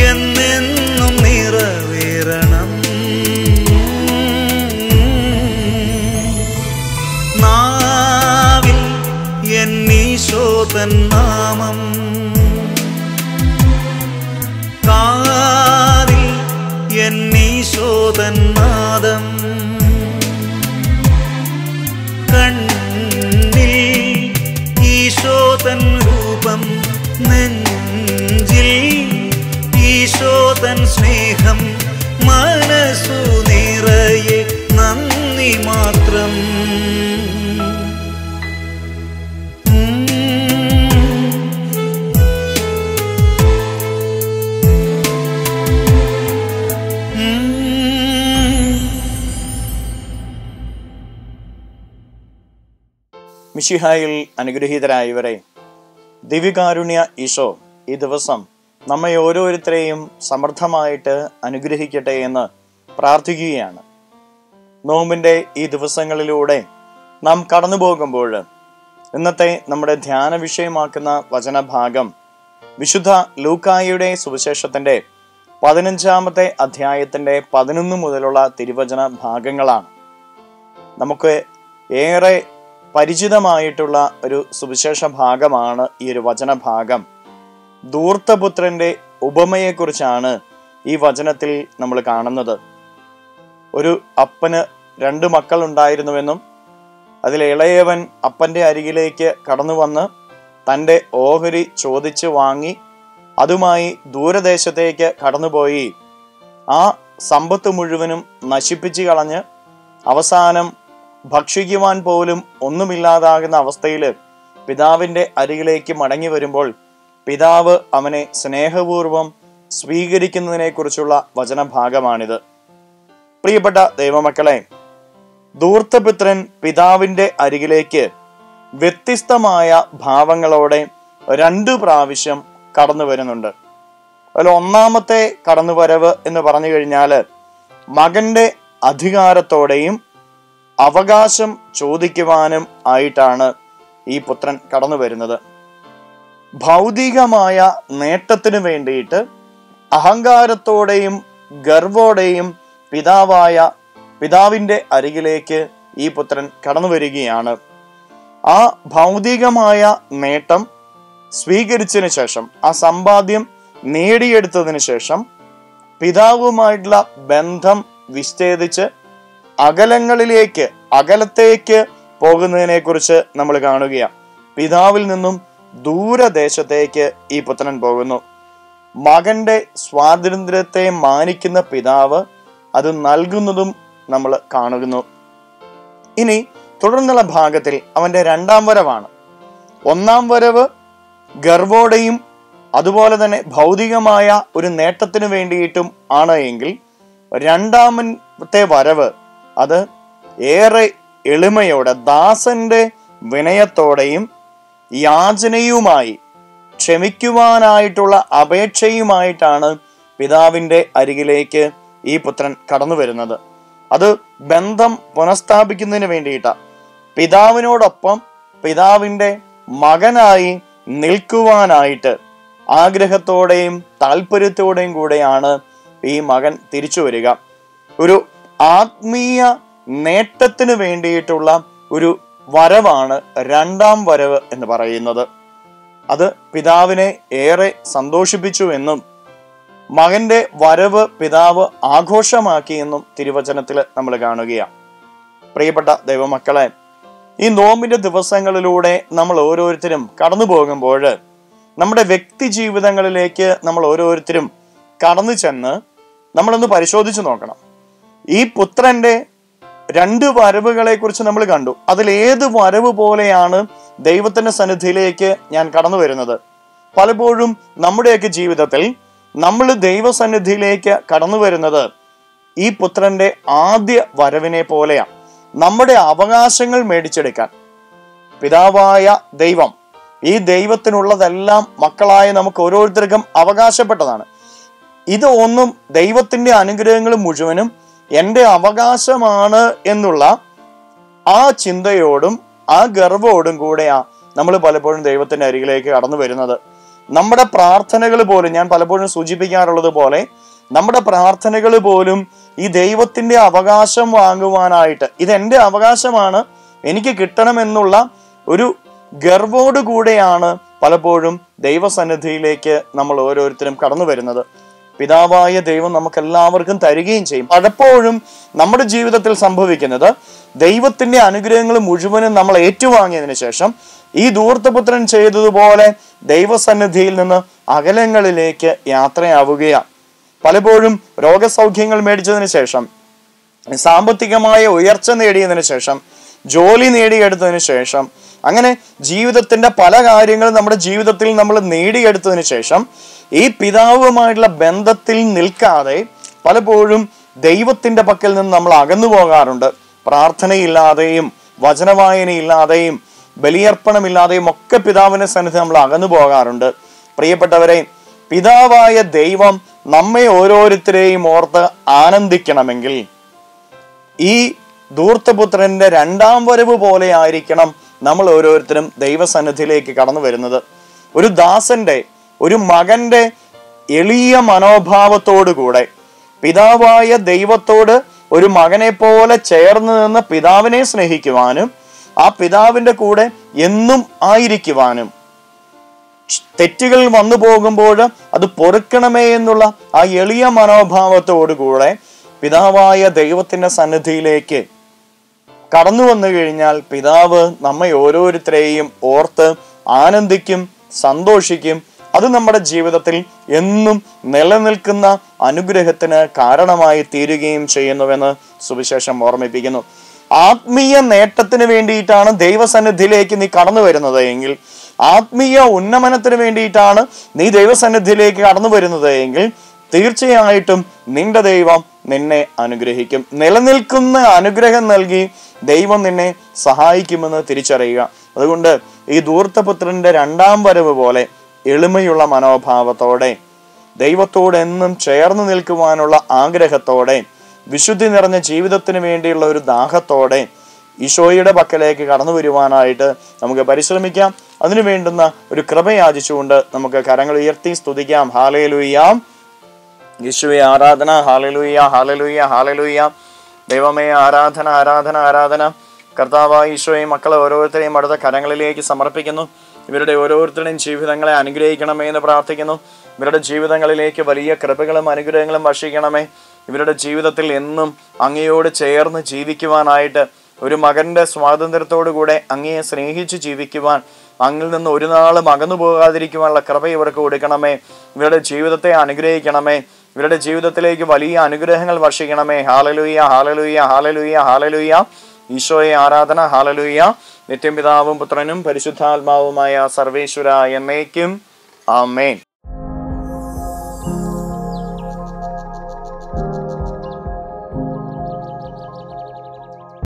എന്നെന്നും നിറവേറണം. നാവിൽ എന്നീശോതൻ നാമം. കാതിൽ എന്നീശോതൻ സ്നേഹം മനസ്സു നിറയെ നന്ദി മാത്രം. മിഷിഹായിൽ അനുഗ്രഹീതരായവരെ ദിവ്യകാരുണ്യ ഈശോ ഈ ദിവസം നമ്മെ ഓരോരുത്തരെയും സമർത്ഥമായിട്ട് അനുഗ്രഹിക്കട്ടെ എന്ന് പ്രാർത്ഥിക്കുകയാണ്. നോമ്പിന്റെ ഈ ദിവസങ്ങളിലൂടെ നാം കടന്നു പോകുമ്പോൾ ഇന്നത്തെ നമ്മുടെ ധ്യാന വിഷയമാക്കുന്ന വചനഭാഗം വിശുദ്ധ ലൂക്കായുടെ സുവിശേഷത്തിന്റെ പതിനഞ്ചാമത്തെ അധ്യായത്തിന്റെ പതിനൊന്ന് മുതലുള്ള തിരുവചന ഭാഗങ്ങളാണ്. നമുക്ക് ഏറെ പരിചിതമായിട്ടുള്ള ഒരു സുവിശേഷ ഭാഗമാണ് ഈ ഒരു വചനഭാഗം. ധൂർത്തപുത്രന്റെ ഉപമയെക്കുറിച്ചാണ് ഈ വചനത്തിൽ നമ്മൾ കാണുന്നത്. ഒരു അപ്പന് രണ്ട് മക്കൾ ഉണ്ടായിരുന്നുവെന്നും അതിൽ ഇളയവൻ അപ്പന്റെ അരികിലേക്ക് കടന്നു വന്ന് തന്റെ ഓഹരി ചോദിച്ച് വാങ്ങി അതുമായി ദൂരദേശത്തേക്ക് കടന്നുപോയി. ആ സമ്പത്ത് മുഴുവനും നശിപ്പിച്ചു കളഞ്ഞ് അവസാനം ഭക്ഷിക്കുവാൻ പോലും ഒന്നുമില്ലാതാകുന്ന അവസ്ഥയിൽ പിതാവിന്റെ അരികിലേക്ക് മടങ്ങി വരുമ്പോൾ പിതാവ് അവനെ സ്നേഹപൂർവം സ്വീകരിക്കുന്നതിനെ കുറിച്ചുള്ള വചനഭാഗമാണിത്. പ്രിയപ്പെട്ട ദൈവമക്കളെ ദൂർത്തപുത്രൻ പിതാവിന്റെ അരികിലേക്ക് വ്യത്യസ്തമായ ഭാവങ്ങളോടെ രണ്ടു പ്രാവശ്യം കടന്നു വരുന്നുണ്ട്. അതിൽ ഒന്നാമത്തെ കടന്നുവരവ് എന്ന് പറഞ്ഞു കഴിഞ്ഞാൽ മകന്റെ അധികാരത്തോടെയും അവകാശം ചോദിക്കുവാനും ആയിട്ടാണ് ഈ പുത്രൻ കടന്നു വരുന്നത് ഭൗതികമായ നേട്ടത്തിന് വേണ്ടിയിട്ട് അഹങ്കാരത്തോടെയും ഗർവോടെയും പിതാവായ പിതാവിന്റെ അരികിലേക്ക് ഈ പുത്രൻ കടന്നു വരികയാണ്. ആ ഭൗതികമായ നേട്ടം സ്വീകരിച്ചതിന് ശേഷം ആ സമ്പാദ്യം നേടിയെടുത്തതിന് ശേഷം പിതാവുമായിട്ടുള്ള ബന്ധം വിച്ഛേദിച്ച് അകലങ്ങളിലേക്ക് അകലത്തേക്ക് പോകുന്നതിനെക്കുറിച്ച് നമ്മൾ കാണുകയാണ്. പിതാവിൽ നിന്നും ദൂരദേശത്തേക്ക് ഈ പുത്രൻ പോകുന്നു. മകന്റെ സ്വാതന്ത്ര്യത്തെ മാനിക്കുന്ന പിതാവ് അത് നൽകുന്നതും നമ്മൾ കാണുന്നു. ഇനി തുടർന്നുള്ള ഭാഗത്തിൽ അവന്റെ രണ്ടാം വരവാണ്. ഒന്നാം വരവ് ഗർവോടെയും അതുപോലെ തന്നെ ഭൗതികമായ ഒരു നേട്ടത്തിന് വേണ്ടിയിട്ടും ആണ് എങ്കിൽ രണ്ടാമത്തെ വരവ് അത് ഏറെ എളിമയോടെ ദാസന്റെ വിനയത്തോടെയും യാചനയുമായി ക്ഷമിക്കുവാനായിട്ടുള്ള അപേക്ഷയുമായിട്ടാണ് പിതാവിന്റെ അരികിലേക്ക് ഈ പുത്രൻ കടന്നു വരുന്നത്. അത് ബന്ധം പുനഃസ്ഥാപിക്കുന്നതിന് വേണ്ടിയിട്ടാണ് പിതാവിനോടൊപ്പം പിതാവിന്റെ മകനായി നിൽക്കുവാനായിട്ട് ആഗ്രഹത്തോടെയും താല്പര്യത്തോടെയും കൂടെയാണ് ഈ മകൻ തിരിച്ചു വരിക. ഒരു ആത്മീയ നേട്ടത്തിന് വേണ്ടിയിട്ടുള്ള ഒരു വരവാണ് രണ്ടാം വരവ് എന്ന് പറയുന്നത്. അത് പിതാവിനെ ഏറെ സന്തോഷിപ്പിച്ചു എന്നും മകന്റെ വരവ് പിതാവ് ആഘോഷമാക്കി എന്നും തിരുവചനത്തിൽ നമ്മൾ കാണുകയാണ്. പ്രിയപ്പെട്ട ദൈവമക്കളെ ഈ നോമ്പിന്റെ ദിവസങ്ങളിലൂടെ നമ്മൾ ഓരോരുത്തരും കടന്നു പോകുമ്പോൾ നമ്മുടെ വ്യക്തി ജീവിതങ്ങളിലേക്ക് നമ്മൾ ഓരോരുത്തരും കടന്നു ചെന്ന് നമ്മളൊന്ന് പരിശോധിച്ചു നോക്കണം. ഈ പുത്രന്റെ രണ്ട് വരവുകളെ കുറിച്ച് നമ്മൾ കണ്ടു. അതിൽ ഏത് വരവ് പോലെയാണ് ദൈവത്തിന്റെ സന്നിധിയിലേക്ക് ഞാൻ കടന്നു വരുന്നത്? പലപ്പോഴും നമ്മുടെയൊക്കെ ജീവിതത്തിൽ നമ്മൾ ദൈവസന്നിധിയിലേക്ക് കടന്നു വരുന്നത് ഈ പുത്രന്റെ ആദ്യ വരവിനെ പോലെയാണ്. നമ്മുടെ അവകാശങ്ങൾ മേടിച്ചെടുക്കാൻ. പിതാവായ ദൈവം ഈ ദൈവത്തിനുള്ളതെല്ലാം മക്കളായ നമുക്ക് ഓരോരുത്തർക്കും അവകാശപ്പെട്ടതാണ്. ഇത് ഒന്നും ദൈവത്തിന്റെ അനുഗ്രഹങ്ങൾ മുഴുവനും എന്റെ അവകാശമാണ് എന്നുള്ള ആ ചിന്തയോടും ആ ഗർവോടും കൂടെയാ നമ്മൾ പലപ്പോഴും ദൈവത്തിന്റെ അരികിലേക്ക് കടന്നു വരുന്നത്. നമ്മുടെ പ്രാർത്ഥനകൾ പോലും ഞാൻ പലപ്പോഴും സൂചിപ്പിക്കാറുള്ളത് പോലെ നമ്മുടെ പ്രാർത്ഥനകൾ പോലും ഈ ദൈവത്തിന്റെ അവകാശം വാങ്ങുവാനായിട്ട് ഇതെന്റെ അവകാശമാണ് എനിക്ക് കിട്ടണമെന്നുള്ള ഒരു ഗർവോടുകൂടെയാണ് പലപ്പോഴും ദൈവസന്നിധിയിലേക്ക് നമ്മൾ ഓരോരുത്തരും കടന്നു വരുന്നത്. പിതാവായ ദൈവം നമുക്ക് എല്ലാവർക്കും തരികയും ചെയ്യും. പലപ്പോഴും നമ്മുടെ ജീവിതത്തിൽ സംഭവിക്കുന്നത് ദൈവത്തിന്റെ അനുഗ്രഹങ്ങൾ മുഴുവനും നമ്മൾ ഏറ്റുവാങ്ങിയതിനു ശേഷം ഈ ദൂർത്തപുത്രൻ ചെയ്തതുപോലെ ദൈവസന്നിധിയിൽ നിന്ന് അകലങ്ങളിലേക്ക് യാത്രയാവുകയാണ്. പലപ്പോഴും രോഗസൗഖ്യങ്ങൾ മേടിച്ചതിന് ശേഷം സാമ്പത്തികമായ ഉയർച്ച നേടിയതിനു ശേഷം ജോലി നേടിയെടുത്തതിനു ശേഷം അങ്ങനെ ജീവിതത്തിന്റെ പല കാര്യങ്ങളും നമ്മുടെ ജീവിതത്തിൽ നമ്മൾ നേടിയെടുത്തതിന് ശേഷം ഈ പിതാവുമായിട്ടുള്ള ബന്ധത്തിൽ നിൽക്കാതെ പലപ്പോഴും ദൈവത്തിന്റെ പക്കൽ നിന്ന് നമ്മൾ അകന്നു പോകാറുണ്ട്. പ്രാർത്ഥനയില്ലാതെയും വചനവായനയില്ലാതെയും ബലിയർപ്പണമില്ലാതെയും ഒക്കെ പിതാവിന്റെ സന്നിധി നമ്മൾ അകന്നു പോകാറുണ്ട്. പ്രിയപ്പെട്ടവരെ പിതാവായ ദൈവം നമ്മെ ഓരോരുത്തരെയും ഓർത്ത് ആനന്ദിക്കണമെങ്കിൽ ഈ ധൂർത്തപുത്രന്റെ രണ്ടാം വരവ് പോലെ ആയിരിക്കണം നമ്മൾ ഓരോരുത്തരും ദൈവസന്നിധിയിലേക്ക് കടന്നു വരുന്നത്. ഒരു ദാസന്റെ ഒരു മകന്റെ എളിയ മനോഭാവത്തോടുകൂടെ പിതാവായ ദൈവത്തോട് ഒരു മകനെ പോലെ ചേർന്ന് നിന്ന് പിതാവിനെ സ്നേഹിക്കുവാനും ആ പിതാവിന്റെ കൂടെ എന്നും ആയിരിക്കുവാനും തെറ്റുകൾ വന്നു പോകുമ്പോൾ അത് പൊറുക്കണമേ എന്നുള്ള ആ എളിയ മനോഭാവത്തോടുകൂടെ പിതാവായ ദൈവത്തിന്റെ സന്നിധിയിലേക്ക് കടന്നു വന്നു കഴിഞ്ഞാൽ പിതാവ് നമ്മെ ഓരോരുത്തരെയും ഓർത്ത് ആനന്ദിക്കും സന്തോഷിക്കും. അത് നമ്മുടെ ജീവിതത്തിൽ എന്നും നിലനിൽക്കുന്ന അനുഗ്രഹത്തിന് കാരണമായി തീരുകയും ചെയ്യുന്നുവെന്ന് സുവിശേഷം ഓർമ്മിപ്പിക്കുന്നു. ആത്മീയ നേട്ടത്തിന് വേണ്ടിയിട്ടാണ് ദൈവസന്നിധിയിലേക്ക് നീ കടന്നു വരുന്നത് എങ്കിൽ ആത്മീയ ഉന്നമനത്തിന് വേണ്ടിയിട്ടാണ് നീ ദൈവസന്നിധിയിലേക്ക് കടന്നു വരുന്നത് എങ്കിൽ തീർച്ചയായിട്ടും നിന്റെ ദൈവം നിന്നെ അനുഗ്രഹിക്കും. നിലനിൽക്കുന്ന അനുഗ്രഹം നൽകി ദൈവം നിന്നെ സഹായിക്കുമെന്ന് തിരിച്ചറിയുക. അതുകൊണ്ട് ഈ ദൂർത്തപുത്രന്റെ രണ്ടാം വരവ് പോലെ എളിമയുള്ള മനോഭാവത്തോടെ ദൈവത്തോട് എന്നും ചേർന്ന് നിൽക്കുവാനുള്ള ആഗ്രഹത്തോടെ വിശുദ്ധി നിറഞ്ഞ ജീവിതത്തിന് വേണ്ടിയുള്ള ഒരു ദാഹത്തോടെ ഈശോയുടെ പക്കലേക്ക് കടന്നു വരുവാനായിട്ട് നമുക്ക് പരിശ്രമിക്കാം. അതിനു വേണ്ടുന്ന ഒരു കൃപയാചിച്ചുകൊണ്ട് നമുക്ക് കരങ്ങൾ ഉയർത്തി സ്തുതിക്കാം. ഹാലയിലുയ്യാം യേശുവെ ആരാധന. ഹാലലുയ്യ ഹാലലുയ്യ ഹാലലുയ്യ ദൈവമേ ആരാധന ആരാധന ആരാധന. കർത്താവായ ഈശോയും മക്കളെ ഓരോരുത്തരെയും അടുത്ത കരങ്ങളിലേക്ക് സമർപ്പിക്കുന്നു. ഇവരുടെ ഓരോരുത്തരുടെയും ജീവിതങ്ങളെ അനുഗ്രഹിക്കണമേ എന്ന് പ്രാർത്ഥിക്കുന്നു. ഇവരുടെ ജീവിതങ്ങളിലേക്ക് വലിയ കൃപകളും അനുഗ്രഹങ്ങളും വർഷിക്കണമേ. ഇവരുടെ ജീവിതത്തിൽ എന്നും അങ്ങയോട് ചേർന്ന് ജീവിക്കുവാനായിട്ട് ഒരു മകന്റെ സ്വാതന്ത്ര്യത്തോടു കൂടെ അങ്ങയെ സ്നേഹിച്ച് ജീവിക്കുവാൻ അങ്ങിൽ നിന്ന് ഒരു നാളും അകന്നു പോകാതിരിക്കുവാനുള്ള കൃപ ഇവർക്ക് കൊടുക്കണമേ. ഇവരുടെ ജീവിതത്തെ അനുഗ്രഹിക്കണമേ. ഇവരുടെ ജീവിതത്തിലേക്ക് വലിയ അനുഗ്രഹങ്ങൾ വർഷിക്കണമേ. ഹാലലുയ്യ ഹാലലുയ്യ ഹാലലുയ്യ ഹാലലുയ്യ ഈശോയെ ആരാധന ഹാലലുയ്യ നിത്യം പിതാവും പുത്രനും പരിശുദ്ധാത്മാവുമായ സർവേശ്വര എന്നേക്കും ആമേൻ.